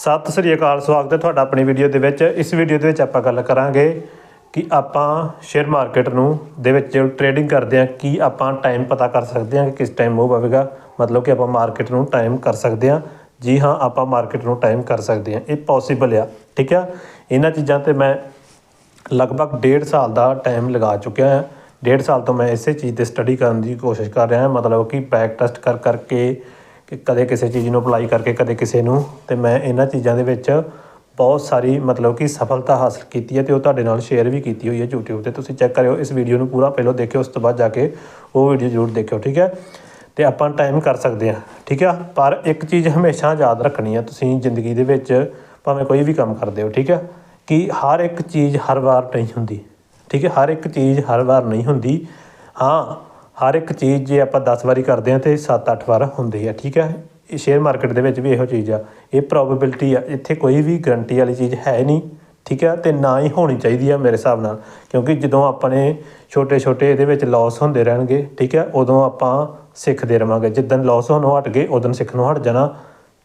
ਸਤਿ ਸ੍ਰੀ ਅਕਾਲ, ਸਵਾਗਤ ਹੈ ਤੁਹਾਡਾ ਆਪਣੀ ਵੀਡੀਓ ਦੇ ਵਿੱਚ। ਇਸ ਵੀਡੀਓ ਦੇ ਵਿੱਚ ਆਪਾਂ ਗੱਲ ਕਰਾਂਗੇ ਕਿ ਆਪਾਂ ਸ਼ੇਅਰ ਮਾਰਕੀਟ ਨੂੰ ਦੇ ਵਿੱਚ ਟ੍ਰੇਡਿੰਗ ਕਰਦੇ ਹਾਂ, ਕੀ ਆਪਾਂ ਟਾਈਮ ਪਤਾ ਕਰ ਸਕਦੇ ਹਾਂ ਕਿ ਕਿਸ ਟਾਈਮ ਮੂਵ ਆਵੇਗਾ ਮਤਲਬ ਕਿ ਆਪਾਂ ਮਾਰਕੀਟ ਨੂੰ ਟਾਈਮ ਕਰ ਸਕਦੇ ਹਾਂ। ਜੀ ਹਾਂ, ਆਪਾਂ ਮਾਰਕੀਟ ਨੂੰ ਟਾਈਮ ਕਰ ਸਕਦੇ ਹਾਂ। ਇਹ ਪੋਸੀਬਲ ਆ, ਠੀਕ ਆ? ਇਹਨਾਂ ਚੀਜ਼ਾਂ ਤੇ ਮੈਂ ਲਗਭਗ ਡੇਢ ਸਾਲ ਦਾ ਟਾਈਮ ਲਗਾ ਚੁੱਕਿਆ ਹਾਂ। ਡੇਢ ਸਾਲ ਤੋਂ ਮੈਂ ਇਸੇ ਚੀਜ਼ ਤੇ ਸਟੱਡੀ ਕਰਨ ਦੀ ਕੋਸ਼ਿਸ਼ ਕਰ ਰਿਹਾ ਹਾਂ। ਮਤਲਬ ਕਿ ਬੈਕ ਟੈਸਟ ਕਰ ਕਰਕੇ ਕਿ ਕਦੇ ਕਿਸੇ ਚੀਜ਼ ਨੂੰ ਅਪਲਾਈ ਕਰਕੇ, ਕਦੇ ਕਿਸੇ ਨੂੰ, ਤੇ ਮੈਂ ਇਹਨਾਂ ਚੀਜ਼ਾਂ ਦੇ ਵਿੱਚ ਬਹੁਤ ਸਾਰੀ ਮਤਲਬ ਕਿ ਸਫਲਤਾ ਹਾਸਲ ਕੀਤੀ ਹੈ ਤੇ ਉਹ ਤੁਹਾਡੇ ਨਾਲ ਸ਼ੇਅਰ ਵੀ ਕੀਤੀ ਹੋਈ ਹੈ YouTube ਤੇ। ਤੁਸੀਂ ਚੈੱਕ ਕਰਿਓ ਇਸ ਵੀਡੀਓ ਨੂੰ ਪੂਰਾ, ਪਹਿਲਾਂ ਦੇਖਿਓ, ਉਸ ਤੋਂ ਬਾਅਦ ਜਾ ਕੇ ਉਹ ਵੀਡੀਓ ਜ਼ਰੂਰ ਦੇਖਿਓ, ਠੀਕ ਹੈ? ਤੇ ਆਪਾਂ ਟਾਈਮ ਕਰ ਸਕਦੇ ਹਾਂ, ਠੀਕ ਆ? ਪਰ ਇੱਕ ਚੀਜ਼ ਹਮੇਸ਼ਾ ਯਾਦ ਰੱਖਣੀ ਆ, ਤੁਸੀਂ ਜ਼ਿੰਦਗੀ ਦੇ ਵਿੱਚ ਭਾਵੇਂ ਕੋਈ ਵੀ ਕੰਮ ਕਰਦੇ ਹੋ, ਠੀਕ ਆ? ਕਿ ਹਰ ਇੱਕ ਚੀਜ਼ ਹਰ ਵਾਰ ਨਹੀਂ ਹੁੰਦੀ, ਠੀਕ ਹੈ? ਹਰ ਇੱਕ ਚੀਜ਼ ਹਰ ਵਾਰ ਨਹੀਂ ਹੁੰਦੀ। ਹਾਂ ਹਰ ਇੱਕ ਚੀਜ਼ ਜੇ ਆਪਾਂ 10 ਵਾਰੀ ਕਰਦੇ ਹਾਂ ਤੇ 7-8 ਵਾਰ ਹੁੰਦੀ ਆ ਠੀਕ ਹੈ? ਇਹ ਸ਼ੇਅਰ ਮਾਰਕੀਟ ਦੇ ਵਿੱਚ ਵੀ ਇਹੋ ਚੀਜ਼ ਆ। ਇਹ ਪ੍ਰੋਬੇਬਿਲਟੀ ਆ। ਇੱਥੇ ਕੋਈ ਵੀ ਗਰੰਟੀ ਵਾਲੀ ਚੀਜ਼ ਹੈ ਨਹੀਂ, ਠੀਕ ਹੈ? ਤੇ ਨਾ ਹੀ ਹੋਣੀ ਚਾਹੀਦੀ ਆ ਮੇਰੇ ਹਿਸਾਬ ਨਾਲ, ਕਿਉਂਕਿ ਜਦੋਂ ਆਪਣੇ ਛੋਟੇ ਛੋਟੇ ਇਹਦੇ ਵਿੱਚ ਲਾਸ ਹੁੰਦੇ ਰਹਿਣਗੇ, ਠੀਕ ਹੈ? ਉਦੋਂ ਆਪਾਂ ਸਿੱਖਦੇ ਰਵਾਂਗੇ। ਜਿੱਦਣ ਲਾਸ ਹੋਣੋਂ ਹਟ ਗਏ, ਉਦੋਂ ਸਿੱਖਣੋਂ ਹਟ ਜਾਣਾ।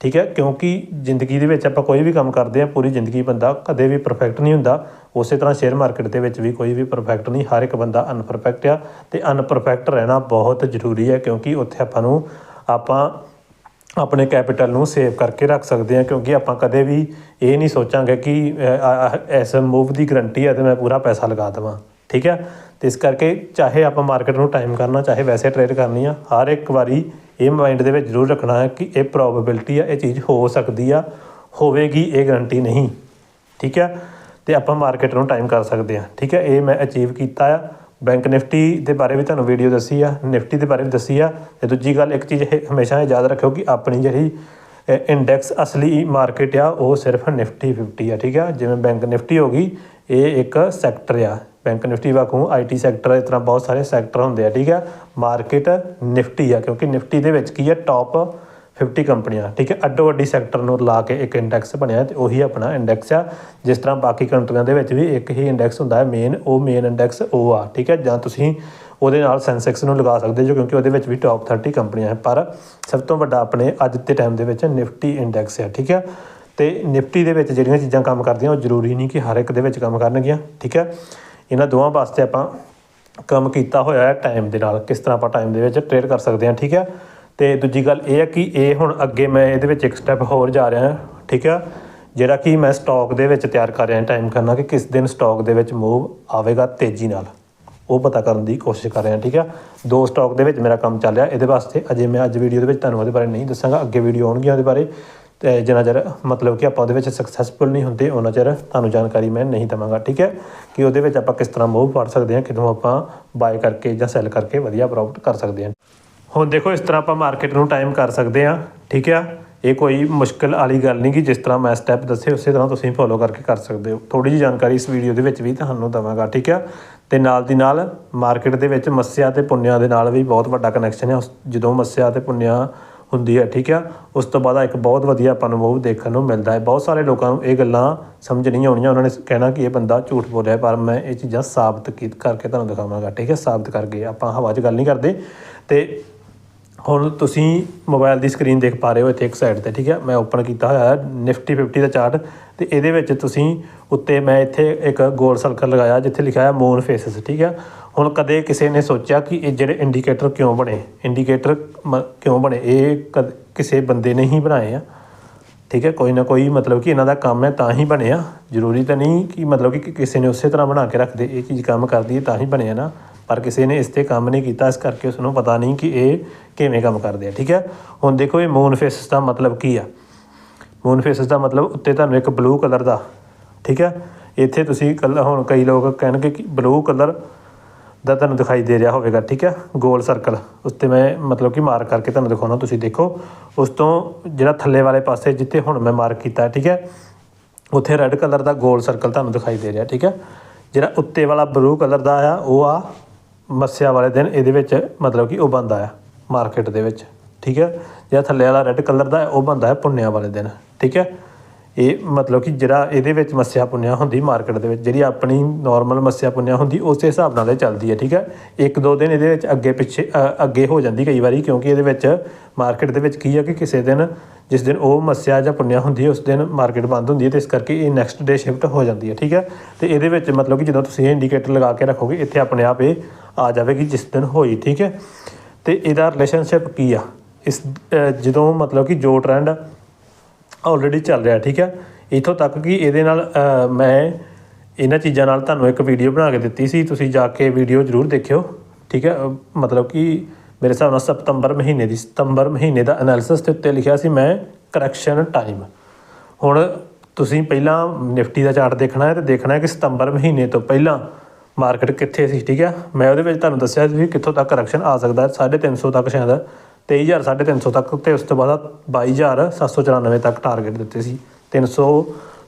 ਠੀਕ ਹੈ? ਕਿਉਂਕਿ ਜ਼ਿੰਦਗੀ ਦੇ ਵਿੱਚ ਆਪਾਂ ਕੋਈ ਵੀ ਕੰਮ ਕਰਦੇ ਆ ਪੂਰੀ ਜ਼ਿੰਦਗੀ ਬੰਦਾ ਕਦੇ ਵੀ ਪਰਫੈਕਟ ਨਹੀਂ ਹੁੰਦਾ। ਉਸੇ ਤਰ੍ਹਾਂ ਸ਼ੇਅਰ ਮਾਰਕੀਟ ਦੇ ਵਿੱਚ ਵੀ ਕੋਈ ਵੀ ਪਰਫੈਕਟ ਨਹੀਂ ਹਰ ਇੱਕ ਬੰਦਾ ਅਨਪਰਫੈਕਟ ਆ ਤੇ ਅਨਪਰਫੈਕਟ ਰਹਿਣਾ ਬਹੁਤ ਜ਼ਰੂਰੀ ਹੈ ਕਿਉਂਕਿ ਉੱਥੇ ਆਪਾਂ ਨੂੰ ਆਪਾਂ ਆਪਣੇ ਕੈਪੀਟਲ ਨੂੰ ਸੇਵ ਕਰਕੇ ਰੱਖ ਸਕਦੇ ਹਾਂ ਕਿਉਂਕਿ ਆਪਾਂ ਕਦੇ ਵੀ ਇਹ ਨਹੀਂ ਸੋਚਾਂਗੇ ਕਿ ਅ, ਇਸ ਮੂਵ ਦੀ ਗਰੰਟੀ ਹੈ ਤੇ ਮੈਂ ਪੂਰਾ ਪੈਸਾ ਲਗਾ ਦੇਵਾਂ। ਠੀਕ ਹੈ? ਤੇ ਇਸ ਕਰਕੇ ਚਾਹੇ ਆਪਾਂ ਮਾਰਕੀਟ ਨੂੰ ਟਾਈਮ ਕਰਨਾ ਚਾਹੇ ਵੈਸੇ ਟ੍ਰੇਡ ਕਰਨੀ ਆ ਹਰ ਇੱਕ ਵਾਰੀ ਇਹ ਮਾਈਂਡ ਦੇ ਵਿੱਚ ਜ਼ਰੂਰ ਰੱਖਣਾ ਹੈ ਕਿ ਇਹ ਪ੍ਰੋਬੇਬਿਲਟੀ ਆ, ਇਹ ਚੀਜ਼ ਹੋ ਸਕਦੀ ਆ, ਹੋਵੇਗੀ, ਇਹ ਗਰੰਟੀ ਨਹੀਂ। ਠੀਕ ਹੈ ਤੇ ਆਪਾਂ ਮਾਰਕੀਟ ਨੂੰ ਟਾਈਮ ਕਰ ਸਕਦੇ ਹਾਂ ਠੀਕ ਹੈ ਇਹ ਮੈਂ ਅਚੀਵ ਕੀਤਾ ਆ। ਬੈਂਕ ਨਿਫਟੀ ਦੇ ਬਾਰੇ ਵੀ ਤੁਹਾਨੂੰ ਵੀਡੀਓ ਦੱਸੀ ਆ। ਨਿਫਟੀ ਦੇ ਬਾਰੇ ਵੀ ਦੱਸੀ ਆ। ਤੇ ਦੂਜੀ ਗੱਲ, ਇੱਕ ਚੀਜ਼ ਇਹ ਹਮੇਸ਼ਾ ਇਹ ਯਾਦ ਰੱਖਿਓ ਕਿ ਆਪਣੀ ਜਿਹੜੀ ਇੰਡੈਕਸ ਅਸਲੀ ਮਾਰਕੀਟ ਆ, ਉਹ ਸਿਰਫ ਨਿਫਟੀ 50 ਆ। ਠੀਕ ਆ? ਜਿਵੇਂ ਬੈਂਕ ਨਿਫਟੀ ਹੋ ਗਈ, ਇਹ ਇੱਕ ਸੈਕਟਰ ਆ। ਬੈਂਕ ਨਿਫਟੀ ਵਾਂਗੂ ਆਈਟੀ ਸੈਕਟਰ ਇਸ ਤਰ੍ਹਾਂ ਬਹੁਤ ਸਾਰੇ ਸੈਕਟਰ ਹੁੰਦੇ ਆ, ਠੀਕ ਆ? ਮਾਰਕੀਟ ਨਿਫਟੀ ਆ, ਕਿਉਂਕਿ ਨਿਫਟੀ ਦੇ ਵਿੱਚ ਕੀ ਆ? ਟੌਪ 50 ਕੰਪਨੀਆਂ, ਠੀਕ ਹੈ ਅੱਡੋ ਅੱਡੀ ਸੈਕਟਰ ਨੂੰ ਲਾ ਕੇ ਇੱਕ ਇੰਡੈਕਸ ਬਣਿਆ, ਤੇ ਉਹੀ ਆਪਣਾ ਇੰਡੈਕਸ ਆ। ਜਿਸ ਤਰ੍ਹਾਂ ਬਾਕੀ ਕੰਟਰੀਆਂ ਦੇ ਵਿੱਚ ਵੀ ਇੱਕ ਹੀ ਇੰਡੈਕਸ ਹੁੰਦਾ ਹੈ ਮੇਨ ਉਹ ਮੇਨ ਇੰਡੈਕਸ ਉਹ ਆ, ਠੀਕ ਹੈ ਜਾਂ ਤੁਸੀਂ ਉਹਦੇ ਨਾਲ ਸੈਂਸੈਕਸ ਨੂੰ ਲਗਾ ਸਕਦੇ ਜੋ, ਕਿਉਂਕਿ ਉਹਦੇ ਵਿੱਚ ਵੀ ਟੌਪ 30 ਕੰਪਨੀਆਂ ਹੈ। ਪਰ ਸਭ ਤੋਂ ਵੱਡਾ ਆਪਣੇ ਅੱਜ ਦੇ ਟਾਈਮ ਦੇ ਵਿੱਚ ਨਿਫਟੀ ਇੰਡੈਕਸ ਹੈ ਠੀਕ ਹੈ ਤੇ ਨਿਫਟੀ ਦੇ ਵਿੱਚ ਜਿਹੜੀਆਂ ਚੀਜ਼ਾਂ ਕੰਮ ਕਰਦੀਆਂ, ਉਹ ਜ਼ਰੂਰੀ ਨਹੀਂ ਕਿ ਹਰ ਇੱਕ ਦੇ ਵਿੱਚ ਕੰਮ ਕਰਨਗੀਆਂ, ਠੀਕ ਹੈ ਇਹਨਾਂ ਦੋਵਾਂ ਵਾਸਤੇ ਆਪਾਂ ਕੰਮ ਕੀਤਾ ਹੋਇਆ ਹੈ ਟਾਈਮ ਦੇ ਨਾਲ, ਕਿਸ ਤਰ੍ਹਾਂ ਆਪਾਂ ਟਾਈਮ ਦੇ ਵਿੱਚ ਟ੍ਰੇਡ ਕਰ ਸਕਦੇ ਹਾਂ, ਠੀਕ ਹੈ? ਤੇ ਦੂਜੀ ਗੱਲ ਇਹ ਹੈ ਕਿ ਇਹ ਹੁਣ ਅੱਗੇ ਮੈਂ ਇਹਦੇ ਵਿੱਚ ਇੱਕ ਸਟੈਪ ਹੋਰ ਜਾ ਰਿਹਾ ਹਾਂ ਠੀਕ ਹੈ? ਜਿਹੜਾ ਕਿ ਮੈਂ ਸਟਾਕ ਦੇ ਵਿੱਚ ਤਿਆਰ ਕਰ ਰਿਹਾ ਟਾਈਮ ਕਰਨਾ ਕਿ ਕਿਸ ਦਿਨ ਸਟਾਕ ਦੇ ਵਿੱਚ ਮੂਵ ਆਵੇਗਾ ਤੇਜ਼ੀ ਨਾਲ। ਉਹ ਪਤਾ ਕਰਨ ਦੀ ਕੋਸ਼ਿਸ਼ ਕਰ ਰਿਹਾ, ਠੀਕ ਆ ਦੋ ਸਟਾਕ ਦੇ ਵਿੱਚ ਮੇਰਾ ਕੰਮ ਚੱਲ ਰਿਹਾ, ਇਹਦੇ ਵਾਸਤੇ ਅਜੇ ਮੈਂ ਅੱਜ ਵੀਡੀਓ ਦੇ ਵਿੱਚ ਤੁਹਾਨੂੰ ਉਹਦੇ ਬਾਰੇ ਨਹੀਂ ਦੱਸਾਂਗਾ, ਅੱਗੇ ਵੀਡੀਓ ਆਉਣਗੀਆਂ ਉਹਦੇ ਬਾਰੇ। ਤੇ ਜਿੰਨਾ ਚਿਰ ਮਤਲਬ ਕਿ ਆਪਾਂ ਉਹਦੇ ਵਿੱਚ ਸਕਸੈਸਫੁਲ ਨਹੀਂ ਹੁੰਦੇ, ਉਹਨਾਂ ਚਿਰ ਤੁਹਾਨੂੰ ਜਾਣਕਾਰੀ ਮੈਂ ਨਹੀਂ ਦਵਾਂਗਾ, ਠੀਕ ਹੈ? ਕਿ ਉਹਦੇ ਵਿੱਚ ਆਪਾਂ ਕਿਸ ਤਰ੍ਹਾਂ ਮੂਵ ਫੜ ਸਕਦੇ ਹਾਂ ਕਿਦੋਂ ਆਪਾਂ ਬਾਏ ਕਰਕੇ ਜਾਂ ਸੈਲ ਕਰਕੇ ਵਧੀਆ ਪ੍ਰੋਫਿਟ ਕਰ ਸਕਦੇ ਹਾਂ। ਹੁਣ ਦੇਖੋ, ਇਸ ਤਰ੍ਹਾਂ ਆਪਾਂ ਮਾਰਕੀਟ ਨੂੰ ਟਾਈਮ ਕਰ ਸਕਦੇ ਹਾਂ, ਠੀਕ ਆ ਇਹ ਕੋਈ ਮੁਸ਼ਕਲ ਵਾਲੀ ਗੱਲ ਨਹੀਂ ਕਿ ਜਿਸ ਤਰ੍ਹਾਂ ਮੈਂ ਸਟੈਪ ਦੱਸੇ, ਉਸੇ ਤਰ੍ਹਾਂ ਤੁਸੀਂ ਫੋਲੋ ਕਰਕੇ ਕਰ ਸਕਦੇ ਹੋ। ਥੋੜੀ ਜਿਹੀ ਜਾਣਕਾਰੀ ਇਸ ਵੀਡੀਓ ਦੇ ਵਿੱਚ ਵੀ ਤੁਹਾਨੂੰ ਦਵਾਂਗਾ, ਠੀਕ ਆ ਤੇ ਨਾਲ ਦੀ ਨਾਲ ਮਾਰਕੀਟ ਦੇ ਵਿੱਚ ਮੱਸਿਆ ਤੇ ਪੁੰਨਿਆ ਦੇ ਨਾਲ ਵੀ ਬਹੁਤ ਵੱਡਾ ਕਨੈਕਸ਼ਨ ਹੈ। ਉਸ- ਜਦੋਂ ਮੱਸਿਆ ਤੇ ਪੁੰਨਿਆ ਹੁੰਦੀ ਹੈ, ਠੀਕ ਆ ਉਸ ਤੋਂ ਬਾਅਦ ਇੱਕ ਬਹੁਤ ਵਧੀਆ ਆਪਾਂ ਨੂੰ ਮੂਵ ਦੇਖਣ ਨੂੰ ਮਿਲਦਾ ਹੈ। ਬਹੁਤ ਸਾਰੇ ਲੋਕਾਂ ਨੂੰ ਇਹ ਗੱਲਾਂ ਸਮਝ ਨਹੀਂ ਆਉਣੀਆਂ। ਉਹਨਾਂ ਨੇ ਕਹਿਣਾ ਕਿ ਇਹ ਬੰਦਾ ਝੂਠ ਬੋਲ ਰਿਹਾ ਪਰ ਮੈਂ ਇਹ ਚੀਜ਼ਾਂ ਸਾਬਤ ਕੀਤ ਕਰਕੇ ਤੁਹਾਨੂੰ ਦਿਖਾਵਾਂਗਾ, ਠੀਕ ਹੈ? ਸਾਬਤ ਕਰਕੇ ਆਪਾਂ ਹਵਾ 'ਚ ਗੱਲ ਨਹੀਂ ਕਰਦੇ। ਤੇ ਹੁਣ ਤੁਸੀਂ ਮੋਬਾਈਲ ਦੀ ਸਕਰੀਨ ਦੇਖ ਪਾ ਰਹੇ ਹੋ ਇੱਥੇ ਇੱਕ ਸਾਈਡ ਤੇ, ਠੀਕ ਹੈ? ਮੈਂ ਓਪਨ ਕੀਤਾ ਹੋਇਆ ਹੈ ਨਿਫਟੀ 50 ਦਾ ਚਾਰਟ ਤੇ ਇਹਦੇ ਵਿੱਚ ਤੁਸੀਂ ਉੱਤੇ ਮੈਂ ਇੱਥੇ ਇੱਕ ਗੋਲ ਸਰਕਲ ਲਗਾਇਆ, ਜਿੱਥੇ ਲਿਖਿਆ ਹੈ ਮੂਨ ਫੇਸਸ ਠੀਕ ਹੈ? ਹੁਣ ਕਦੇ ਕਿਸੇ ਨੇ ਸੋਚਿਆ ਕਿ ਇਹ ਜਿਹੜੇ ਇੰਡੀਕੇਟਰ ਕਿਉਂ ਬਣੇ? ਇੰਡੀਕੇਟਰ ਕਿਉਂ ਬਣੇ? ਇਹ ਕਦ- ਕਿਸੇ ਬੰਦੇ ਨੇ ਹੀ ਬਣਾਏ ਆ। ਠੀਕ ਹੈ, ਕੋਈ ਨਾ ਕੋਈ ਮਤਲਬ ਕਿ ਇਹਨਾਂ ਦਾ ਕੰਮ ਹੈ, ਤਾਂ ਹੀ ਬਣਿਆ ਜ਼ਰੂਰੀ ਤਾਂ ਨਹੀਂ ਕਿ ਮਤਲਬ ਕਿ ਕਿਸੇ ਨੇ ਉਸੇ ਤਰ੍ਹਾਂ ਬਣਾ ਕੇ ਰੱਖਦੇ ਇਹ ਚੀਜ਼ ਕੰਮ ਕਰਦੀ ਹੈ, ਤਾਂ ਹੀ ਬਣਿਆ ਨਾ। ਪਰ ਕਿਸੇ ਨੇ ਇਸ ਤੇ ਕੰਮ ਨਹੀਂ ਕੀਤਾ, ਇਸ ਕਰਕੇ ਉਸ ਨੂੰ ਪਤਾ ਨਹੀਂ ਕਿ ਇਹ ਕਿਵੇਂ ਕੰਮ ਕਰਦੇ ਆ। ਠੀਕ ਹੈ, ਹੁਣ ਦੇਖੋ ਇਹ ਮੂਨ ਫੇਸਸ ਦਾ ਮਤਲਬ ਕੀ ਆ? ਮੂਨ ਫੇਸਸ ਦਾ ਮਤਲਬ ਉੱਤੇ ਤੁਹਾਨੂੰ ਇੱਕ ਬਲੂ ਕਲਰ ਦਾ। ਠੀਕ ਹੈ, ਇੱਥੇ ਤੁਸੀਂ ਕੱਲ ਹੁਣ ਕਈ ਲੋਕ ਕਹਿਣਗੇ ਕਿ ਬਲੂ ਕਲਰ ਦਾ ਤੁਹਾਨੂੰ ਦਿਖਾਈ ਦੇ ਰਿਹਾ ਹੋਵੇਗਾ, ਠੀਕ ਹੈ? ਗੋਲ ਸਰਕਲ ਉਸ ਤੇ ਮੈਂ ਮਤਲਬ ਕਿ ਮਾਰਕ ਕਰਕੇ ਤੁਹਾਨੂੰ ਦਿਖਾਉਣਾ ਤੁਸੀਂ ਦੇਖੋ। ਉਸ ਤੋਂ ਜਿਹੜਾ ਥੱਲੇ ਵਾਲੇ ਪਾਸੇ ਜਿੱਥੇ ਹੁਣ ਮੈਂ ਮਾਰਕ ਕੀਤਾ, ਠੀਕ ਹੈ? ਉੱਥੇ ਰੈੱਡ ਕਲਰ ਦਾ ਗੋਲ ਸਰਕਲ ਤੁਹਾਨੂੰ ਦਿਖਾਈ ਦੇ ਰਿਹਾ, ਠੀਕ ਹੈ? ਜਿਹੜਾ ਉੱਤੇ ਵਾਲਾ ਬਲੂ ਕਲਰ ਦਾ ਆ, ਉਹ ਆ ਮੱਸਿਆ ਵਾਲੇ ਦਿਨ, ਇਹਦੇ ਵਿੱਚ ਮਤਲਬ ਕਿ ਉਹ ਬੰਦਾ ਆ ਮਾਰਕੀਟ ਦੇ ਵਿੱਚ, ਠੀਕ ਹੈ? ਜਿਹੜਾ ਥੱਲੇ ਵਾਲਾ ਰੈੱਡ ਕਲਰ ਦਾ ਉਹ ਬੰਦਾ ਹੈ ਪੁੰਨਿਆ ਵਾਲੇ ਦਿਨ, ਠੀਕ ਹੈ? ਇਹ ਮਤਲਬ ਕਿ ਜਿਹੜਾ ਇਹਦੇ ਵਿੱਚ ਮੱਸਿਆ ਪੁੰਨਿਆ ਹੁੰਦੀ ਮਾਰਕੀਟ ਦੇ ਵਿੱਚ, ਜਿਹੜੀ ਆਪਣੀ ਨਾਰਮਲ ਮੱਸਿਆ ਪੁੰਨਿਆ ਹੁੰਦੀ, ਉਸੇ ਹਿਸਾਬ ਨਾਲ ਇਹ ਚੱਲਦੀ ਹੈ, ਠੀਕ ਹੈ? ਇੱਕ ਦੋ ਦਿਨ ਇਹਦੇ ਵਿੱਚ ਅੱਗੇ ਪਿੱਛੇ ਅੱਗੇ ਹੋ ਜਾਂਦੀ ਕਈ ਵਾਰੀ, ਕਿਉਂਕਿ ਇਹਦੇ ਵਿੱਚ ਮਾਰਕੀਟ ਦੇ ਵਿੱਚ ਕੀ ਹੈ ਕਿ ਕਿਸੇ ਦਿਨ, ਜਿਸ ਦਿਨ ਉਹ ਮੱਸਿਆ ਜਾਂ ਪੁੰਨਿਆ ਹੁੰਦੀ ਹੈ, ਉਸ ਦਿਨ ਮਾਰਕੀਟ ਬੰਦ ਹੁੰਦੀ ਹੈ ਤੇ ਇਸ ਕਰਕੇ ਇਹ ਨੈਕਸਟ ਡੇ ਸ਼ਿਫਟ ਹੋ ਜਾਂਦੀ ਹੈ, ਠੀਕ ਹੈ? ਤੇ ਇਹਦੇ ਵਿੱਚ ਮਤਲਬ ਕਿ ਜਦੋਂ ਤੁਸੀਂ ਇਹ ਇੰਡੀਕੇਟਰ ਲਗਾ ਕੇ ਰੱਖੋਗੇ, ਇੱਥੇ ਆਪਣੇ ਆਪ ਇਹ ਆ ਜਾਵੇਗੀ ਜਿਸ ਦਿਨ ਹੋਈ, ਠੀਕ ਹੈ? ਤੇ ਇਹਦਾ ਰਿਲੇਸ਼ਨਸ਼ਿਪ ਕੀ ਆ? ਇਸ ਜਦੋਂ ਮਤਲਬ ਕਿ ਜੋ ਟ੍ਰੈਂਡ ਆਲਰੇਡੀ ਚੱਲ ਰਿਹਾ, ਠੀਕ ਹੈ? ਇਥੋਂ ਤੱਕ ਕਿ ਇਹਦੇ ਨਾਲ ਮੈਂ ਇਹਨਾਂ ਚੀਜ਼ਾਂ ਨਾਲ ਤੁਹਾਨੂੰ ਇੱਕ ਵੀਡੀਓ ਬਣਾ ਕੇ ਦਿੱਤੀ ਸੀ, ਤੁਸੀਂ ਜਾ ਕੇ ਵੀਡੀਓ ਜ਼ਰੂਰ ਦੇਖਿਓ, ਠੀਕ ਹੈ? ਮਤਲਬ ਕਿ ਮੇਰੇ ਹਿਸਾਬ ਨਾਲ ਸਤੰਬਰ ਮਹੀਨੇ ਦੀ, ਸਤੰਬਰ ਮਹੀਨੇ ਦਾ ਐਨਾਲਿਸਿਸ ਦੇ ਉੱਤੇ ਲਿਖਿਆ ਸੀ ਮੈਂ ਕਰੈਕਸ਼ਨ ਟਾਈਮ ਹੁਣ ਤੁਸੀਂ ਪਹਿਲਾਂ ਨਿਫਟੀ ਦਾ ਚਾਰਟ ਦੇਖਣਾ ਹੈ, ਤੇ ਦੇਖਣਾ ਹੈ ਕਿ ਸਤੰਬਰ ਮਹੀਨੇ ਤੋਂ ਪਹਿਲਾਂ ਮਾਰਕੀਟ ਕਿੱਥੇ ਸੀ, ਠੀਕ ਹੈ? ਮੈਂ ਉਹਦੇ ਵਿੱਚ ਤੁਹਾਨੂੰ ਦੱਸਿਆ ਸੀ ਵੀ ਕਿੱਥੋਂ ਤੱਕ ਕਰੈਕਸ਼ਨ ਆ ਸਕਦਾ ਹੈ 350 ਤੱਕ ਸ਼ਾਇਦ 23000 350 ਤੱਕ ਤੇ ਉਸ ਤੋਂ ਬਾਅਦ 22794 ਤੱਕ ਟਾਰਗੇਟ ਦਿੱਤੇ ਸੀ। 300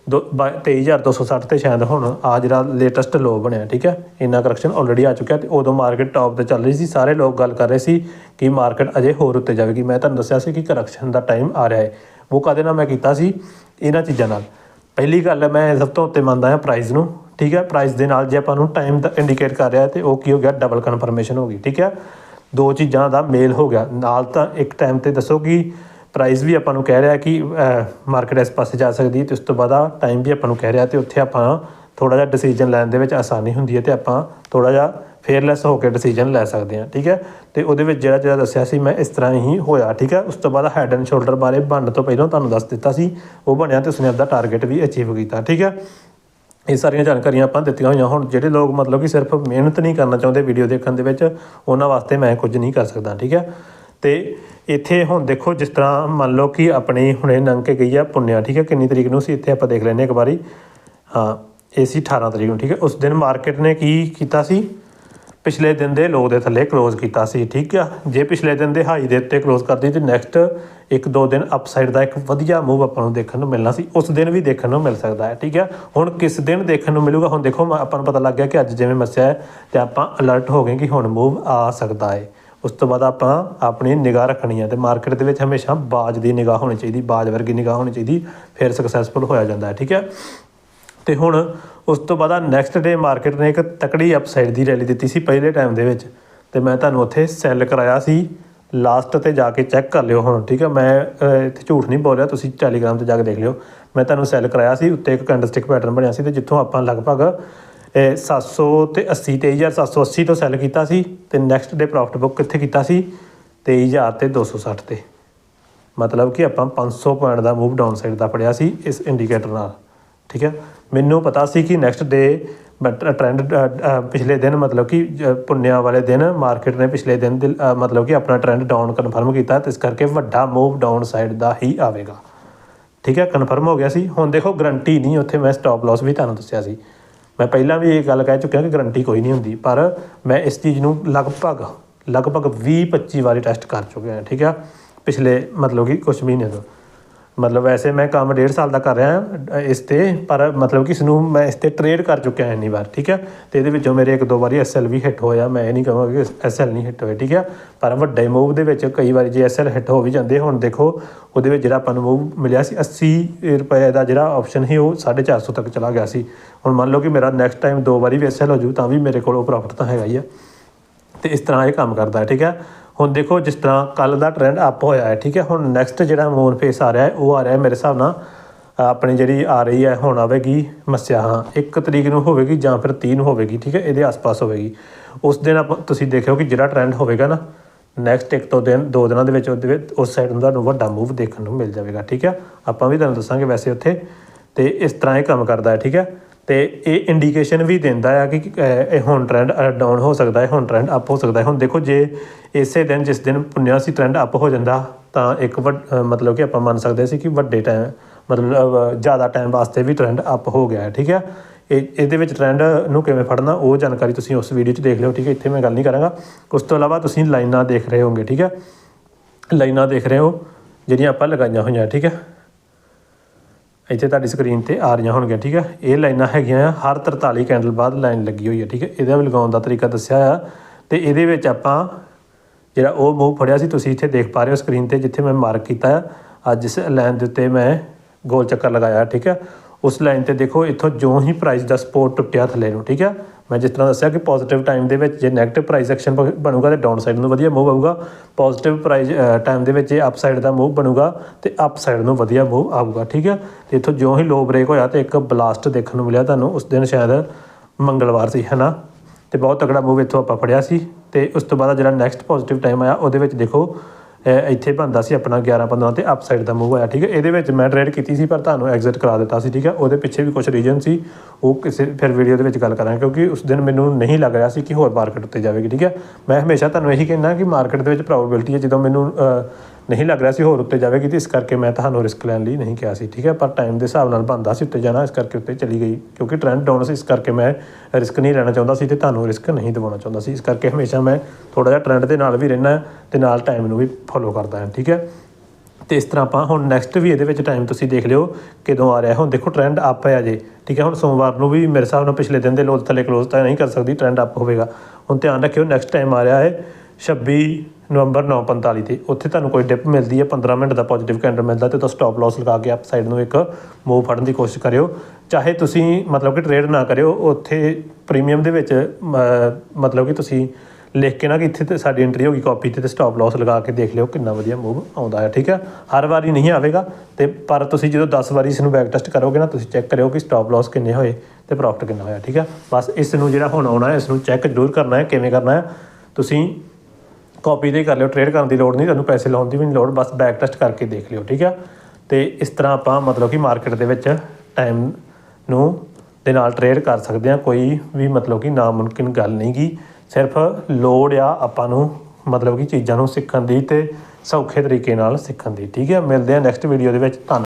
ਦੋ- ਬਾ- 23260 ਤੇ ਸ਼ਾਇਦ ਹੁਣ ਆ ਜਿਹੜਾ ਲੇਟੈਸਟ ਲੋ ਬਣਿਆ, ਠੀਕ ਹੈ? ਇੰਨਾ ਕਰੈਕਸ਼ਨ ਆਲਰੇਡੀ ਆ ਚੁੱਕਿਆ ਤੇ ਉਦੋਂ ਮਾਰਕੀਟ ਟੌਪ ਤੇ ਚੱਲ ਰਹੀ ਸੀ। ਸਾਰੇ ਲੋਕ ਗੱਲ ਕਰ ਰਹੇ ਸੀ ਕਿ ਮਾਰਕੀਟ ਅਜੇ ਹੋਰ ਉੱਤੇ ਜਾਵੇਗੀ। ਮੈਂ ਤੁਹਾਨੂੰ ਦੱਸਿਆ ਸੀ ਕਿ ਕਰੈਕਸ਼ਨ ਦਾ ਟਾਈਮ ਆ ਰਿਹਾ ਹੈ। ਉਹ ਕਦੇ ਨਾ ਮੈਂ ਕੀਤਾ ਸੀ? ਇਹਨਾਂ ਚੀਜ਼ਾਂ ਨਾਲ। ਪਹਿਲੀ ਗੱਲ ਮੈਂ ਸਭ ਤੋਂ ਉੱਤੇ ਮੰਨਦਾ ਹਾਂ ਪ੍ਰਾਈਸ ਨੂੰ, ਠੀਕ ਹੈ? ਪ੍ਰਾਈਸ ਦੇ ਨਾਲ ਜੇ ਆਪਾਂ ਨੂੰ ਟਾਈਮ ਦਾ ਇੰਡੀਕੇਟ ਕਰ ਰਿਹਾ ਹੈ ਤੇ ਉਹ ਕੀ ਹੋ ਗਿਆ? ਡਬਲ ਕਨਫਰਮੇਸ਼ਨ ਹੋ ਗਈ, ਠੀਕ ਹੈ? ਦੋ ਚੀਜ਼ਾਂ ਦਾ ਮੇਲ ਹੋ ਗਿਆ। ਨਾਲ ਤਾਂ ਇੱਕ ਟਾਈਮ ਤੇ ਦੱਸੋ ਕਿ ਪ੍ਰਾਈਸ ਵੀ ਆਪਾਂ ਨੂੰ ਕਹਿ ਰਿਹਾ ਕਿ ਮਾਰਕੀਟ ਇਸ ਪਾਸੇ ਜਾ ਸਕਦੀ ਹੈ ਤੇ ਉਸ ਤੋਂ ਬਾਅਦ ਟਾਈਮ ਵੀ ਆਪਾਂ ਨੂੰ ਕਹਿ ਰਿਹਾ ਤੇ ਉੱਥੇ ਆਪਾਂ ਥੋੜਾ ਜਿਹਾ ਡਿਸੀਜਨ ਲੈਣ ਦੇ ਵਿੱਚ ਆਸਾਨੀ ਹੁੰਦੀ ਹੈ ਤੇ ਆਪਾਂ ਥੋੜਾ ਜਿਹਾ ਫੇਅਰਲੈਸ ਹੋ ਕੇ ਡਿਸੀਜਨ ਲੈ ਸਕਦੇ ਹਾਂ, ਠੀਕ ਹੈ? ਤੇ ਉਹਦੇ ਵਿੱਚ ਜਿਹੜਾ ਜਿਹੜਾ ਦੱਸਿਆ ਸੀ ਮੈਂ ਇਸ ਤਰ੍ਹਾਂ ਹੀ ਹੋਇਆ, ਠੀਕ ਹੈ? ਉਸ ਤੋਂ ਬਾਅਦ ਹੈਡ ਐਂਡ ਸ਼ੋਲਡਰ ਬਾਰੇ ਬਣਨ ਤੋਂ ਪਹਿਲਾਂ ਤੁਹਾਨੂੰ ਦੱਸ ਦਿੱਤਾ ਸੀ, ਉਹ ਬਣਿਆ ਤੇ ਉਸਨੇ ਆਪਦਾ ਟਾਰਗੇਟ ਵੀ ਅਚੀਵ ਕੀਤਾ, ਠੀਕ ਹੈ? ਇਹ ਸਾਰੀਆਂ ਜਾਣਕਾਰੀਆਂ ਆਪਾਂ ਦਿੱਤੀਆਂ ਹੋਈਆਂ। ਹੁਣ ਜਿਹੜੇ ਲੋਕ ਮਤਲਬ ਕਿ ਸਿਰਫ ਮਿਹਨਤ ਨਹੀਂ ਕਰਨਾ ਚਾਹੁੰਦੇ ਵੀਡੀਓ ਦੇਖਣ ਦੇ ਵਿੱਚ, ਉਹਨਾਂ ਵਾਸਤੇ ਮੈਂ ਕੁਝ ਨਹੀਂ ਕਰ ਸਕਦਾ, ਠੀਕ ਹੈ? ਤੇ ਇੱਥੇ ਹੁਣ ਦੇਖੋ, ਜਿਸ ਤਰ੍ਹਾਂ ਮੰਨ ਲਓ ਕਿ ਆਪਣੀ ਹੁਣੇ ਲੰਘ ਕੇ ਗਈ ਆ ਪੁੰਨਿਆ, ਠੀਕ ਹੈ? ਕਿੰਨੀ ਤਰੀਕ ਨੂੰ ਸੀ? ਇੱਥੇ ਆਪਾਂ ਦੇਖ ਲੈਂਦੇ ਹਾਂ ਇੱਕ ਵਾਰੀ। ਹਾਂ, ਇਹ ਸੀ 18 ਤਰੀਕ ਨੂੰ, ਠੀਕ ਹੈ? ਉਸ ਦਿਨ ਮਾਰਕੀਟ ਨੇ ਕੀ ਕੀਤਾ ਸੀ? ਪਿਛਲੇ ਦਿਨ ਦੇ ਲੋ ਦੇ ਥੱਲੇ ਕਲੋਜ਼ ਕੀਤਾ ਸੀ, ਠੀਕ ਆ? ਜੇ ਪਿਛਲੇ ਦਿਨ ਦੇ ਹਾਈ ਦੇ ਉੱਤੇ ਕਲੋਜ਼ ਕਰਦੀ ਤੇ ਨੈਕਸਟ ਇੱਕ ਦੋ ਦਿਨ ਅਪਸਾਈਡ ਦਾ ਇੱਕ ਵਧੀਆ ਮੂਵ ਆਪਾਂ ਨੂੰ ਦੇਖਣ ਨੂੰ ਮਿਲਣਾ ਸੀ, ਉਸ ਦਿਨ ਵੀ ਦੇਖਣ ਨੂੰ ਮਿਲ ਸਕਦਾ ਹੈ, ਠੀਕ ਹੈ ਹੁਣ ਕਿਸ ਦਿਨ ਦੇਖਣ ਨੂੰ ਮਿਲੂਗਾ? ਹੁਣ ਦੇਖੋ ਆਪਾਂ ਨੂੰ ਪਤਾ ਲੱਗ ਗਿਆ ਕਿ ਅੱਜ ਜਿਵੇਂ ਮੱਸਿਆ ਹੈ ਤੇ ਆਪਾਂ ਅਲਰਟ ਹੋ ਗਏ ਕਿ ਹੁਣ ਮੂਵ ਆ ਸਕਦਾ ਹੈ। ਉਸ ਤੋਂ ਬਾਅਦ ਆਪਾਂ ਆਪਣੀ ਨਿਗਾਹ ਰੱਖਣੀ ਹੈ ਤੇ ਮਾਰਕੀਟ ਦੇ ਵਿੱਚ ਹਮੇਸ਼ਾ ਬਾਜ ਦੀ ਨਿਗਾਹ ਹੋਣੀ ਚਾਹੀਦੀ, ਬਾਜ ਵਰਗੀ ਨਿਗਾਹ ਹੋਣੀ ਚਾਹੀਦੀ, ਫਿਰ ਸਕਸੈਸਫੁਲ ਹੋਇਆ ਜਾਂਦਾ ਹੈ, ਠੀਕ ਹੈ ਤੇ ਹੁਣ ਉਸ ਤੋਂ ਬਾਅਦ ਨੈਕਸਟ ਡੇ ਮਾਰਕੀਟ ਨੇ ਇੱਕ ਤਕੜੀ ਅਪਸਾਈਡ ਦੀ ਰੈਲੀ ਦਿੱਤੀ ਸੀ ਪਹਿਲੇ ਟਾਈਮ ਦੇ ਵਿੱਚ। ਤੇ ਮੈਂ ਤੁਹਾਨੂੰ ਉੱਥੇ ਸੈੱਲ ਕਰਾਇਆ ਸੀ। ਲਾਸਟ ਤੇ ਜਾ ਕੇ ਚੈੱਕ ਕਰ ਲਿਓ ਹੁਣ, ਠੀਕ ਹੈ ਮੈਂ ਇੱਥੇ ਝੂਠ ਨਹੀਂ ਬੋਲ ਰਿਹਾ, ਤੁਸੀਂ ਟੈਲੀਗ੍ਰਾਮ ਤੇ ਜਾ ਕੇ ਦੇਖ ਲਿਓ। ਮੈਂ ਤੁਹਾਨੂੰ ਸੈੱਲ ਕਰਾਇਆ ਸੀ, ਉੱਤੇ ਇੱਕ ਕੈਂਡਲਸਟਿਕ ਪੈਟਰਨ ਬਣਿਆ ਸੀ ਤੇ ਜਿੱਥੋਂ ਆਪਾਂ ਲਗਭਗ ਇਹ 700 ਤੇ 80 23780 ਤੋਂ ਸੈੱਲ ਕੀਤਾ ਸੀ ਤੇ ਨੈਕਸਟ ਡੇ ਪ੍ਰੋਫਿਟ ਬੁੱਕ ਕਿੱਥੇ ਕੀਤਾ ਸੀ? 23000 ਤੇ 260 ਤੇ। ਮਤਲਬ ਕਿ ਆਪਾਂ 500 ਪੁਆਇੰਟ ਦਾ ਮੂਵ ਡਾਊਨ ਸਾਈਡ ਦਾ ਫੜਿਆ ਸੀ ਇਸ ਇੰਡੀਕੇਟਰ ਨਾਲ। ਠੀਕ ਹੈ? ਮੈਨੂੰ ਪਤਾ ਸੀ ਕਿ ਨੈਕਸਟ ਡੇ ਟ੍ਰੈਂਡ ਪਿਛਲੇ ਦਿਨ ਮਤਲਬ ਕਿ ਜ- ਪੁੰਨਿਆ ਵਾਲੇ ਦਿਨ ਮਾਰਕੀਟ ਨੇ ਪਿਛਲੇ ਦਿਨ ਮਤਲਬ ਕਿ ਆਪਣਾ ਟ੍ਰੈਂਡ ਡਾਊਨ ਕਨਫਰਮ ਕੀਤਾ, ਤੇ ਇਸ ਕਰਕੇ ਵੱਡਾ ਮੂਵ ਡਾਊਨ ਸਾਈਡ ਦਾ ਹੀ ਆਵੇਗਾ। ਠੀਕ ਹੈ? ਕਨਫਰਮ ਹੋ ਗਿਆ ਸੀ। ਹੁਣ ਦੇਖੋ ਗਰੰਟੀ ਨਹੀਂ ਉੱਥੇ ਮੈਂ ਸਟਾਪ ਲਾਸ ਵੀ ਤੁਹਾਨੂੰ ਦੱਸਿਆ ਸੀ। ਮੈਂ ਪਹਿਲਾਂ ਵੀ ਇਹ ਗੱਲ ਕਹਿ ਚੁੱਕਿਆ ਕਿ ਗਰੰਟੀ ਕੋਈ ਨਹੀਂ ਹੁੰਦੀ, ਪਰ ਮੈਂ ਇਸ ਚੀਜ਼ ਨੂੰ ਲਗਭਗ ਲਗਭਗ 20 25 ਵਾਰੀ ਟੈਸਟ ਕਰ ਚੁੱਕਿਆ, ਠੀਕ ਆ ਪਿਛਲੇ ਮਤਲਬ ਕਿ ਕੁਝ ਮਹੀਨੇ ਤੋਂ। ਮਤਲਬ ਵੈਸੇ ਮੈਂ ਕੰਮ ਡੇਢ ਸਾਲ ਦਾ ਕਰ ਰਿਹਾ, ਇਸ ਤੇ, ਪਰ ਮਤਲਬ ਕਿ ਇਸ ਨੂੰ ਮੈਂ ਇਸ ਤੇ ਟ੍ਰੇਡ ਕਰ ਚੁੱਕਿਆ ਇੰਨੀ ਵਾਰ, ਠੀਕ ਹੈ? ਤੇ ਇਹਦੇ ਵਿੱਚੋਂ ਮੇਰੇ ਇੱਕ ਦੋ ਵਾਰੀ ਐਸਐਲ ਵੀ ਹਿੱਟ ਹੋਇਆ, ਮੈਂ ਇਹ ਨਹੀਂ ਕਹਾਂਗਾ ਕਿ ਐਸਐਲ ਨਹੀਂ ਹਿੱਟ ਹੋਏ, ਠੀਕ ਹੈ? ਪਰ ਵੱਡੇ ਮੂਵ ਦੇ ਵਿੱਚ ਕਈ ਵਾਰੀ ਜੇ ਐਸਐਲ ਹਿੱਟ ਹੋ ਵੀ ਜਾਂਦੇ, ਹੁਣ ਦੇਖੋ, ਉਹਦੇ ਵਿੱਚ ਜਿਹੜਾ ਆਪਾਂ ਨੂੰ ਮੂਵ ਮਿਲਿਆ ਸੀ 80 ਰੁਪਏ ਦਾ ਜਿਹੜਾ ਆਪਸ਼ਨ ਸੀ, ਉਹ 450 ਤੱਕ ਚਲਾ ਗਿਆ ਸੀ। ਹੁਣ ਮੰਨ ਲਓ ਕਿ ਮੇਰਾ ਨੈਕਸਟ ਟਾਈਮ ਦੋ ਵਾਰੀ ਵੀ ਐਸਐਲ ਹੋ ਜੂ, ਤਾਂ ਵੀ ਮੇਰੇ ਕੋਲ ਉਹ ਪ੍ਰੋਫਿਟ ਤਾਂ ਹੈਗਾ ਹੀ ਆ। ਤੇ ਇਸ ਤਰ੍ਹਾਂ ਇਹ ਕੰਮ ਕਰਦਾ ਹੈ, ਠੀਕ ਹੈ? ਹੁਣ ਦੇਖੋ ਜਿਸ ਤਰ੍ਹਾਂ ਕੱਲ ਦਾ ਟ੍ਰੈਂਡ ਅਪ ਹੋਇਆ ਹੈ, ਠੀਕ ਹੈ? ਹੁਣ ਨੈਕਸਟ ਜਿਹੜਾ ਮੂਨ ਫੇਸ ਆ ਰਿਹਾ ਹੈ, ਉਹ ਆ ਰਿਹਾ ਮੇਰੇ ਹਿਸਾਬ ਨਾਲ ਆਪਣੀ ਜਿਹੜੀ ਆ ਰਹੀ ਹੈ, ਹੁਣ ਆਵੇਗੀ ਮੱਸਿਆ, ਹਾਂ। 1 ਤਰੀਕ ਨੂੰ ਹੋਵੇਗੀ ਜਾਂ ਫਿਰ 30 ਨੂੰ ਹੋਵੇਗੀ, ਠੀਕ ਹੈ? ਇਹਦੇ ਆਸ-ਪਾਸ ਹੋਵੇਗੀ। ਉਸ ਦਿਨ ਆਪਾਂ, ਤੁਸੀਂ ਦੇਖਿਓ ਕਿ ਜਿਹੜਾ ਟ੍ਰੈਂਡ ਹੋਵੇਗਾ ਨਾ ਨੈਕਸਟ ਇੱਕ ਤੋਂ ਦਿਨ, ਦੋ ਦਿਨਾਂ ਦੇ ਵਿੱਚ ਉਹਦੇ ਵਿੱਚ, ਉਸ ਸਾਈਡ ਨੂੰ ਤੁਹਾਨੂੰ ਵੱਡਾ ਮੂਵ ਦੇਖਣ ਨੂੰ ਮਿਲ ਜਾਵੇਗਾ, ਠੀਕ ਹੈ? ਆਪਾਂ ਵੀ ਤੁਹਾਨੂੰ ਦੱਸਾਂਗੇ ਵੈਸੇ ਉੱਥੇ, ਤੇ ਇਸ ਤਰ੍ਹਾਂ ਇਹ ਕੰਮ ਕਰਦਾ ਹੈ, ਠੀਕ ਹੈ? ਤੇ ਇਹ ਇੰਡੀਕੇਸ਼ਨ ਵੀ ਦਿੰਦਾ ਆ ਕਿ ਇਹ ਹੁਣ ਟ੍ਰੈਂਡ ਡਾਊਨ ਹੋ ਸਕਦਾ ਹੈ, ਹੁਣ ਟ੍ਰੈਂਡ ਅਪ ਹੋ ਸਕਦਾ ਹੈ। ਹੁਣ ਦੇਖੋ, ਜੇ ਇਸੇ ਦਿਨ, ਜਿਸ ਦਿਨ ਪੁੰਨਿਆ ਸੀ ਟ੍ਰੈਂਡ ਅਪ ਹੋ ਜਾਂਦਾ, ਤਾਂ ਇੱਕ ਵੱਡ- ਮਤਲਬ ਕਿ ਆਪਾਂ ਮੰਨ ਸਕਦੇ ਸੀ ਕਿ ਵੱਡੇ ਟਾਈਮ ਮਤਲਬ ਜ਼ਿਆਦਾ ਟਾਈਮ ਵਾਸਤੇ ਵੀ ਟ੍ਰੈਂਡ ਅਪ ਹੋ ਗਿਆ ਹੈ, ਠੀਕ ਹੈ? ਇਹ, ਇਹਦੇ ਵਿੱਚ ਟ੍ਰੈਂਡ ਨੂੰ ਕਿਵੇਂ ਫੜਨਾ, ਉਹ ਜਾਣਕਾਰੀ ਤੁਸੀਂ ਉਸ ਵੀਡੀਓ 'ਚ ਦੇਖ ਲਿਓ, ਠੀਕ ਹੈ? ਇੱਥੇ ਮੈਂ ਗੱਲ ਨਹੀਂ ਕਰਾਂਗਾ। ਉਸ ਤੋਂ ਇਲਾਵਾ ਤੁਸੀਂ ਲਾਈਨਾਂ ਦੇਖ ਰਹੇ ਹੋਵੋਗੇ, ਠੀਕ ਹੈ? ਲਾਈਨਾਂ ਦੇਖ ਰਹੇ ਹੋ, ਜਿਹੜੀਆਂ ਆਪਾਂ ਲਗਾਈਆਂ ਹੋਈਆਂ, ਠੀਕ ਹੈ? ਇੱਥੇ ਤੁਹਾਡੀ ਸਕਰੀਨ ਤੇ ਆ ਰਹੀਆਂ ਹੋਣਗੀਆਂ, ਠੀਕ ਹੈ? ਇਹ ਲਾਈਨਾਂ ਹੈਗੀਆਂ ਆ, ਹਰ 43 ਕੈਂਡਲ ਬਾਅਦ ਲਾਈਨ ਲੱਗੀ ਹੋਈ ਹੈ ਠੀਕ ਹੈ? ਇਹਦਾ ਵੀ ਲਗਾਉਣ ਦਾ ਤਰੀਕਾ ਦੱਸਿਆ ਆ। ਤੇ ਇਹਦੇ ਵਿੱਚ ਆਪਾਂ ਜਿਹੜਾ ਉਹ ਮੂਵ ਫੜਿਆ ਸੀ, ਤੁਸੀਂ ਇੱਥੇ ਦੇਖ ਪਾ ਰਹੇ ਹੋ ਸਕਰੀਨ ਤੇ, ਜਿੱਥੇ ਮੈਂ ਮਾਰਕ ਕੀਤਾ ਆ। ਅੱਜ ਇਸ ਲਾਈਨ ਦੇ ਉੱਤੇ ਮੈਂ ਗੋਲ ਚੱਕਰ ਲਗਾਇਆ, ਠੀਕ ਹੈ? ਉਸ ਲਾਈਨ ਤੇ ਦੇਖੋ, ਇੱਥੋਂ ਜੋ ਹੀ ਪ੍ਰਾਈਸ ਦਾ ਸਪੋਰਟ ਟੁੱਟਿਆ ਥੱਲੇ ਨੂੰ ਠੀਕ ਹੈ? ਮੈਂ ਜਿਸ ਤਰ੍ਹਾਂ ਦੱਸਿਆ ਕਿ ਪੋਜ਼ਿਟਿਵ ਟਾਈਮ ਦੇ ਵਿੱਚ ਜੇ 네ਗੇਟਿਵ ਪ੍ਰਾਈਸ ਐਕਸ਼ਨ ਬਣੂਗਾ ਤੇ ਡਾਊਨ ਸਾਈਡ ਨੂੰ ਵਧੀਆ ਮੂਵ ਆਊਗਾ। ਪੋਜ਼ਿਟਿਵ ਪ੍ਰਾਈਸ ਟਾਈਮ ਦੇ ਵਿੱਚ ਜੇ ਅਪ ਸਾਈਡ ਦਾ ਮੂਵ ਬਣੂਗਾ ਤੇ ਅਪ ਸਾਈਡ ਨੂੰ ਵਧੀਆ ਮੂਵ ਆਊਗਾ, ਠੀਕ ਹੈ ਤੇ ਇੱਥੋਂ ਜਿਉਂ ਹੀ ਲੋ ਬ੍ਰੇਕ ਹੋਇਆ ਤੇ ਇੱਕ ਬਲਾਸਟ ਦੇਖਣ ਨੂੰ ਮਿਲਿਆ ਤੁਹਾਨੂੰ, ਉਸ ਦਿਨ ਸ਼ਾਇਦ ਮੰਗਲਵਾਰ ਸੀ, ਹਨਾ? ਤੇ ਬਹੁਤ ਤਕੜਾ ਮੂਵ ਇੱਥੋਂ ਆਪਾਂ ਫੜਿਆ ਸੀ ਤੇ ਉਸ ਤੋਂ ਬਾਅਦ ਜਿਹੜਾ ਨੈਕਸਟ ਪੋਜ਼ਿਟਿਵ ਟਾਈਮ ਆਇਆ, ਉਹਦੇ ਵਿੱਚ ਦੇਖੋ ਇੱਥੇ ਬੰਦਾ ਸੀ ਆਪਣਾ 11 15 ਤੇ ਅਪ ਸਾਈਡ ਦਾ ਮੂਵ ਆਇਆ, ਠੀਕ ਹੈ? ਇਹਦੇ ਵਿੱਚ ਮੈਂ ਟ੍ਰੇਡ ਕੀਤੀ ਸੀ, ਪਰ ਤੁਹਾਨੂੰ ਐਗਜ਼ਿਟ ਕਰਾ ਦਿੱਤਾ ਸੀ, ਠੀਕ ਹੈ? ਉਹਦੇ ਪਿੱਛੇ ਵੀ ਕੁਝ ਰੀਜ਼ਨ ਸੀ। ਉਹ ਕਿਸੇ ਫਿਰ ਵੀਡੀਓ ਦੇ ਵਿੱਚ ਗੱਲ ਕਰਾਂਗੇ, ਕਿਉਂਕਿ ਉਸ ਦਿਨ ਮੈਨੂੰ ਨਹੀਂ ਲੱਗ ਰਿਹਾ ਸੀ ਕਿ ਹੋਰ ਮਾਰਕੀਟ ਉੱਤੇ ਜਾਵੇਗੀ, ਠੀਕ ਹੈ? ਮੈਂ ਹਮੇਸ਼ਾ ਤੁਹਾਨੂੰ ਇਹੀ ਕਹਿੰਦਾ ਕਿ ਮਾਰਕੀਟ ਦੇ ਵਿੱਚ ਪ੍ਰੋਬੇਬਿਲਿਟੀ ਹੈ, ਜਦੋਂ ਮੈਨੂੰ ਨਹੀਂ ਲੱਗ ਰਿਹਾ ਸੀ ਹੋਰ ਉੱਤੇ ਜਾਵੇਗੀ, ਤੇ ਇਸ ਕਰਕੇ ਮੈਂ ਤੁਹਾਨੂੰ ਰਿਸਕ ਲੈਣ ਲਈ ਨਹੀਂ ਕਿਹਾ ਸੀ, ਠੀਕ ਹੈ? ਪਰ ਟਾਈਮ ਦੇ ਹਿਸਾਬ ਨਾਲ ਬੰਦਾ ਸੀ, ਉੱਤੇ ਜਾਣਾ, ਇਸ ਕਰਕੇ ਉੱਤੇ ਚਲੀ ਗਈ, ਕਿਉਂਕਿ ਟ੍ਰੈਂਡ ਡਾਊਨ ਸੀ, ਇਸ ਕਰਕੇ ਮੈਂ ਰਿਸਕ ਨਹੀਂ ਲੈਣਾ ਚਾਹੁੰਦਾ ਸੀ ਤੇ ਤੁਹਾਨੂੰ ਰਿਸਕ ਨਹੀਂ ਦਿਵਾਉਣਾ ਚਾਹੁੰਦਾ ਸੀ, ਇਸ ਕਰਕੇ ਹਮੇਸ਼ਾ ਮੈਂ ਥੋੜਾ ਜਿਹਾ ਟ੍ਰੈਂਡ ਦੇ ਨਾਲ ਵੀ ਰਹਿਣਾ ਤੇ ਨਾਲ ਟਾਈਮ ਨੂੰ ਵੀ ਫੋਲੋ ਕਰਦਾ ਹਾਂ, ਠੀਕ ਹੈ? ਤੇ ਇਸ ਤਰ੍ਹਾਂ ਆਪਾਂ ਹੁਣ ਨੈਕਸਟ ਵੀ ਇਹਦੇ ਵਿੱਚ ਟਾਈਮ ਤੁਸੀਂ ਦੇਖ ਲਿਓ, ਕਿਦੋਂ ਆ ਰਿਹਾ ਹੁਣ ਦੇਖੋ ਟ੍ਰੈਂਡ ਅਪ ਹੈ ਅਜੇ, ਠੀਕ ਹੈ? ਹੁਣ ਸੋਮਵਾਰ ਨੂੰ ਵੀ ਮੇਰੇ ਹਿਸਾਬ ਨਾਲ ਪਿਛਲੇ ਦਿਨ ਦੇ ਲੋਲ ਥੱਲੇ ਕਲੋਜ਼ ਤਾਂ ਨਹੀਂ ਕਰ ਸਕਦੀ ਟ੍ਰੈਂਡ ਅਪ ਹੋਵੇਗਾ। ਹੁਣ ਧਿਆਨ ਰੱਖਿਓ ਨੈਕਸਟ ਟਾਈਮ ਆ ਰਿਹਾ ਹੈ 26 ਨਵੰਬਰ 9:45 ਤੇ, ਉੱਥੇ ਤੁਹਾਨੂੰ ਕੋਈ ਡਿਪ ਮਿਲਦੀ ਹੈ 15 ਮਿੰਟ ਦਾ ਪੋਜ਼ਿਟਿਵ ਕੈਂਡਲ ਮਿਲਦਾ ਤੇ ਤੁਸੀਂ ਸਟਾਪ ਲਾਸ ਲਗਾ ਕੇ ਆਪ ਸਾਈਡ ਨੂੰ ਇੱਕ ਮੂਵ ਫੜਨ ਦੀ ਕੋਸ਼ਿਸ਼ ਕਰਿਓ। ਚਾਹੇ ਤੁਸੀਂ ਮਤਲਬ ਕਿ ਟ੍ਰੇਡ ਨਾ ਕਰਿਓ, ਉੱਥੇ ਪ੍ਰੀਮੀਅਮ ਦੇ ਵਿੱਚ ਮਤਲਬ ਕਿ ਤੁਸੀਂ ਲਿਖ ਕੇ ਨਾ ਕਿ ਇੱਥੇ ਤੇ ਸਾਡੀ ਐਂਟਰੀ ਹੋ ਗਈ ਕਾਪੀ ਤੇ ਤੇ ਸਟਾਪ ਲਾਸ ਲਗਾ ਕੇ ਦੇਖ ਲਿਓ ਕਿੰਨਾ ਵਧੀਆ ਮੂਵ ਆਉਂਦਾ ਹੈ, ਠੀਕ ਹੈ? ਹਰ ਵਾਰੀ ਨਹੀਂ ਆਵੇਗਾ ਤੇ ਪਰ ਤੁਸੀਂ ਜਦੋਂ 10 ਵਾਰੀ ਇਸ ਨੂੰ ਬੈਕ ਟੈਸਟ ਕਰੋਗੇ ਨਾ, ਤੁਸੀਂ ਚੈੱਕ ਕਰਿਓ ਕਿ ਸਟਾਪ ਲਾਸ ਕਿੰਨੇ ਹੋਏ ਤੇ ਪ੍ਰੋਫਿਟ ਕਿੰਨਾ ਹੋਇਆ, ਠੀਕ ਹੈ? ਬਸ ਇਸ ਨੂੰ ਜਿਹੜਾ ਹੁਣ ਆਉਣਾ ਹੈ ਇਸ ਨੂੰ ਚੈੱਕ ਜ਼ਰੂਰ ਕਰਨਾ ਹੈ, ਕਿਵੇਂ ਕਰਨਾ ਹੈ? ਤੁਸੀਂ ਕਾਪੀ ਤੇ ਕਰ ਲਿਓ ਟ੍ਰੇਡ ਕਰਨ ਦੀ ਲੋੜ ਨਹੀਂ, ਤੁਹਾਨੂੰ ਪੈਸੇ ਲਾਉਣ ਦੀ ਵੀ ਨਹੀਂ ਲੋੜ, ਬਸ ਬੈਕ ਟੈਸਟ ਕਰਕੇ ਦੇਖ ਲਿਓ, ਠੀਕ ਹੈ? ਤੇ ਇਸ ਤਰ੍ਹਾਂ ਆਪਾਂ ਮਤਲਬ ਕਿ ਮਾਰਕੀਟ ਦੇ ਵਿੱਚ ਟਾਈਮ ਨੂੰ ਦੇ ਨਾਲ ਟ੍ਰੇਡ ਕਰ ਸਕਦੇ ਹਾਂ, ਕੋਈ ਵੀ ਮਤਲਬ ਕਿ ਨਾਮੁਮਕਿਨ ਗੱਲ ਨਹੀਂ ਗੀ। ਸਿਰਫ ਲੋੜ ਆ ਆਪਾਂ ਨੂੰ, ਮਤਲਬ ਕਿ ਚੀਜ਼ਾਂ ਨੂੰ ਸਿੱਖਣ ਦੀ ਤੇ ਸੌਖੇ ਤਰੀਕੇ ਨਾਲ ਸਿੱਖਣ ਦੀ। ਠੀਕ ਹੈ? ਮਿਲਦੇ ਹਾਂ ਨੈਕਸਟ ਵੀਡੀਓ ਦੇ ਵਿੱਚ। ਧੰਨ